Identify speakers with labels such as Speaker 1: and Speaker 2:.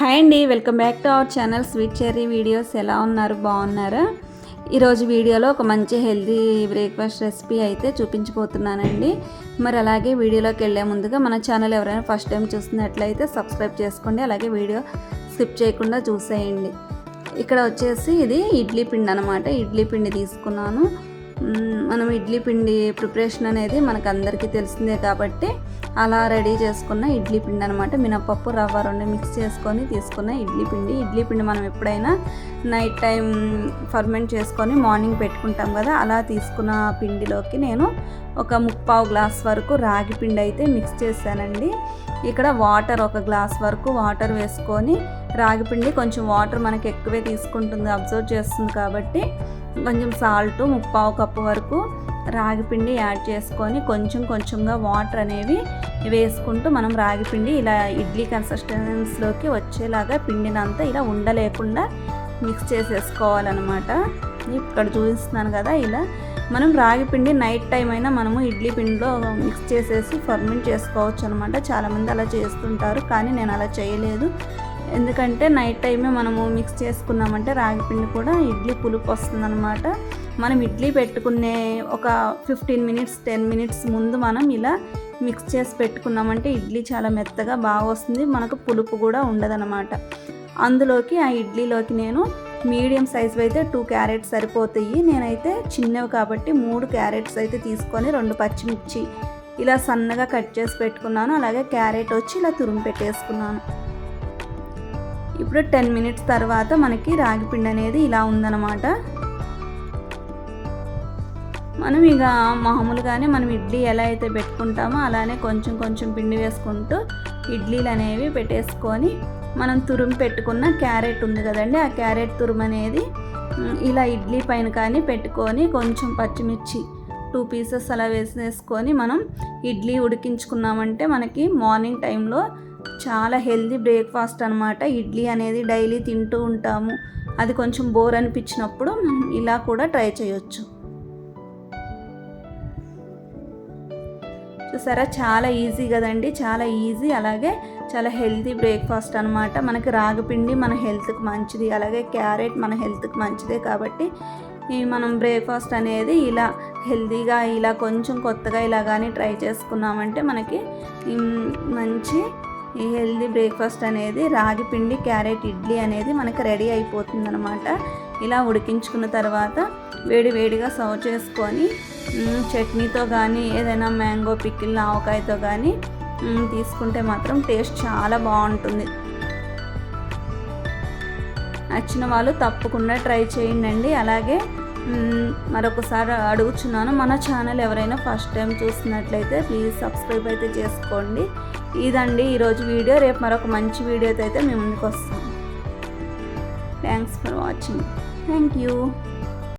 Speaker 1: Hi అండి welcome back to our channel sweet cherry videos. ఎలా ఉన్నారు? బాగున్నారా? ఈరోజు వీడియోలో ఒక మంచి హెల్తీ బ్రేక్ఫాస్ట్ రెసిపీ అయితే చూపించిపోతున్నానండి మరి అలాగే వీడియోలోకి వెళ్ళే ముందుగా మన ఛానల్ ఎవరైనా ఫస్ట్ టైం చూస్తున్నట్లయితే సబ్స్క్రైబ్ చేసుకోండి అలాగే వీడియో స్కిప్ చేయకుండా చూసేయండి. ఇక్కడ వచ్చేసి ఇది ఇడ్లీ పిండి అనమాట ఇడ్లీ పిండి తీసుకున్నాను. మనం ఇడ్లీ పిండి ప్రిపరేషన్ అనేది మనకు అందరికీ తెలిసిందే కాబట్టి అలా రెడీ చేసుకున్న ఇడ్లీ పిండి అనమాట మినపప్పు రవ్వ రెండు మిక్స్ చేసుకొని తీసుకున్న ఇడ్లీ పిండి. ఇడ్లీ పిండి మనం ఎప్పుడైనా నైట్ టైం ఫర్మెంట్ చేసుకొని మార్నింగ్ పెట్టుకుంటాం కదా అలా తీసుకున్న పిండిలోకి నేను ఒక ముప్పావు గ్లాస్ వరకు రాగి పిండి అయితే మిక్స్ చేశానండి. ఇక్కడ వాటర్ ఒక గ్లాస్ వరకు వాటర్ వేసుకొని రాగి పిండి కొంచెం వాటర్ మనకి ఎక్కువే తీసుకుంటుంది అబ్జర్వ్ చేస్తుంది కాబట్టి కొంచెం సాల్ట్ ముప్పావు కప్పు వరకు రాగి పిండి యాడ్ చేసుకొని కొంచెం కొంచెంగా వాటర్ అనేవి వేసుకుంటూ మనం రాగి పిండి ఇలా ఇడ్లీ కన్సిస్టెన్స్లోకి వచ్చేలాగా పిండినంతా ఇలా ఉండలేకుండా మిక్స్ చేసేసుకోవాలన్నమాట. ఇక్కడ చూపిస్తున్నాను కదా ఇలా. మనం రాగి పిండి నైట్ టైం అయినా మనము ఇడ్లీ పిండిలో మిక్స్ చేసేసి ఫర్మెంట్ చేసుకోవచ్చు అనమాట చాలామంది అలా చేస్తుంటారు కానీ నేను అలా చేయలేదు. ఎందుకంటే నైట్ టైమే మనము మిక్స్ చేసుకున్నామంటే రాగి పిండి కూడా ఇడ్లీ పులుపు వస్తుందన్నమాట. మనం ఇడ్లీ పెట్టుకునే ఒక ఫిఫ్టీన్ మినిట్స్ టెన్ మినిట్స్ ముందు మనం ఇలా మిక్స్ చేసి పెట్టుకున్నామంటే ఇడ్లీ చాలా మెత్తగా బాగా వస్తుంది మనకు పులుపు కూడా ఉండదన్నమాట. అందులోకి ఆ ఇడ్లీలోకి నేను మీడియం సైజ్ అయితే టూ క్యారెట్స్ సరిపోతాయి. నేనైతే చిన్నవి కాబట్టి మూడు క్యారెట్స్ అయితే తీసుకొని రెండు పచ్చిమిర్చి ఇలా సన్నగా కట్ చేసి పెట్టుకున్నాను. అలాగే క్యారెట్ వచ్చి ఇలా తురుము పెట్టేసుకున్నాను. ఇప్పుడు టెన్ మినిట్స్ తర్వాత మనకి రాగి పిండి అనేది ఇలా ఉందన్నమాట. మనం ఇక మామూలుగానే మనం ఇడ్లీ ఎలా అయితే పెట్టుకుంటామో అలానే కొంచెం కొంచెం పిండి వేసుకుంటూ ఇడ్లీలు అనేవి పెట్టేసుకొని మనం తురుము పెట్టుకున్న క్యారెట్ ఉంది కదండి ఆ క్యారెట్ తురుము అనేది ఇలా ఇడ్లీ పైన కానీ పెట్టుకొని కొంచెం పచ్చిమిర్చి టూ పీసెస్ అలా వేసేసుకొని మనం ఇడ్లీ ఉడికించుకున్నామంటే మనకి మార్నింగ్ టైంలో చాలా హెల్దీ బ్రేక్ఫాస్ట్ అనమాట ఇడ్లీ అనేది డైలీ తింటూ ఉంటాము. అది కొంచెం బోర్ అనిపించినప్పుడు మనం ఇలా కూడా ట్రై చేయొచ్చు. చూసారా? చాలా ఈజీ కదండి. చాలా ఈజీ. అలాగే చాలా హెల్తీ బ్రేక్ఫాస్ట్ అనమాట మనకి రాగిపిండి మన హెల్త్కి మంచిది. అలాగే క్యారెట్ మన హెల్త్కి మంచిదే కాబట్టి ఈ మనం బ్రేక్ఫాస్ట్ అనేది ఇలా హెల్తీగా ఇలా కొంచెం కొత్తగా ఇలా కానీ ట్రై చేసుకున్నామంటే మనకి మంచి ఈ హెల్దీ బ్రేక్ఫాస్ట్ అనేది రాగి పిండి క్యారెట్ ఇడ్లీ అనేది మనకి రెడీ అయిపోతుందనమాట ఇలా ఉడికించుకున్న తర్వాత వేడి వేడిగా సర్వ్ చేసుకొని చట్నీతో కానీ ఏదైనా మ్యాంగో పిక్కిల్ ఆవకాయతో కానీ తీసుకుంటే మాత్రం టేస్ట్ చాలా బాగుంటుంది. నచ్చిన వాళ్ళు తప్పకుండా ట్రై చేయండి అలాగే మరొకసారి అడుగుచున్నాను. మన ఛానల్ ఎవరైనా ఫస్ట్ టైం చూసినట్లయితే ప్లీజ్ సబ్స్క్రైబ్ అయితే చేసుకోండి. ఇదండి ఈరోజు వీడియో. రేపు మరొక మంచి వీడియోతో అయితే మేము ముందుకు వస్తాం. Thanks for watching thank you